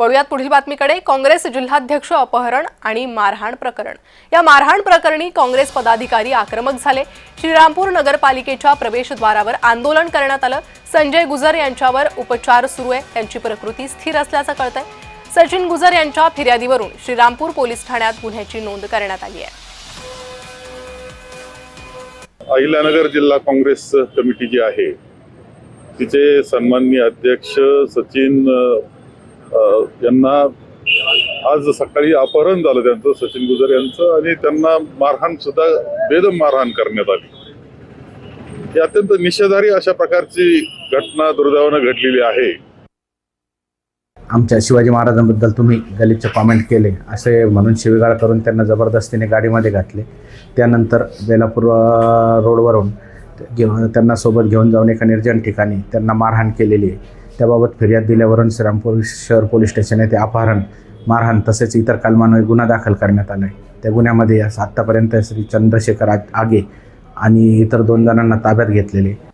वळूयात पुढील बातमीकडे. काँग्रेस जिल्हाध्यक्ष अपहरण आणि मारहाण प्रकरण. या मारहाण प्रकरणी काँग्रेस पदाधिकारी आक्रमक झाले. श्रीरामपूर नगरपालिकेच्या प्रवेशद्वारावर आंदोलन करण्यात आलं. संजय गुजर यांच्यावर उपचार सुरू आहे. त्यांची प्रकृती स्थिर असल्याचं कळतंय. सचिन गुजर यांच्या फिर्यादीवरून श्रीरामपूर पोलीस ठाण्यात गुन्ह्याची नोंद करण्यात आली आहे. अहिल्यानगर जिल्हा काँग्रेस कमिटी जी आहे तिचे सन्माननीय अध्यक्ष सचिन यांना आज सकाळी अपहरण झालं त्यांचं सचिन गुजर यांचं आणि त्यांना मारहाण सुद्धा बेदम मारहाण करण्यात आली. ही अत्यंत निषेधारी अशा प्रकारची घटना दुर्दैवानं घडलेली आहे. आमच्या शिवाजी महाराजांबद्दल तुम्ही गलिच्छ कॉमेंट केले. असे म्हणून शिवीगाळ करून त्यांना जबरदस्तीने गाडीमध्ये घातले. त्यानंतर बेलापूर रोडवरून घेऊन त्यांना सोबत घेऊन जाऊन एका निर्जन ठिकाणी त्यांना मारहाण केलेली आहे. त्याबाबत फिर्याद दिल्यावरून श्रीरामपूर शहर पोलीस स्टेशन येथे अपहरण मारहाण तसेच इतर कलमांवर गुन्हा दाखल करण्यात आला आहे त्या गुन्ह्यामध्ये आत्तापर्यंत श्री चंद्रशेखर आ- आगे आणि इतर दोन जणांना ताब्यात घेतलेले.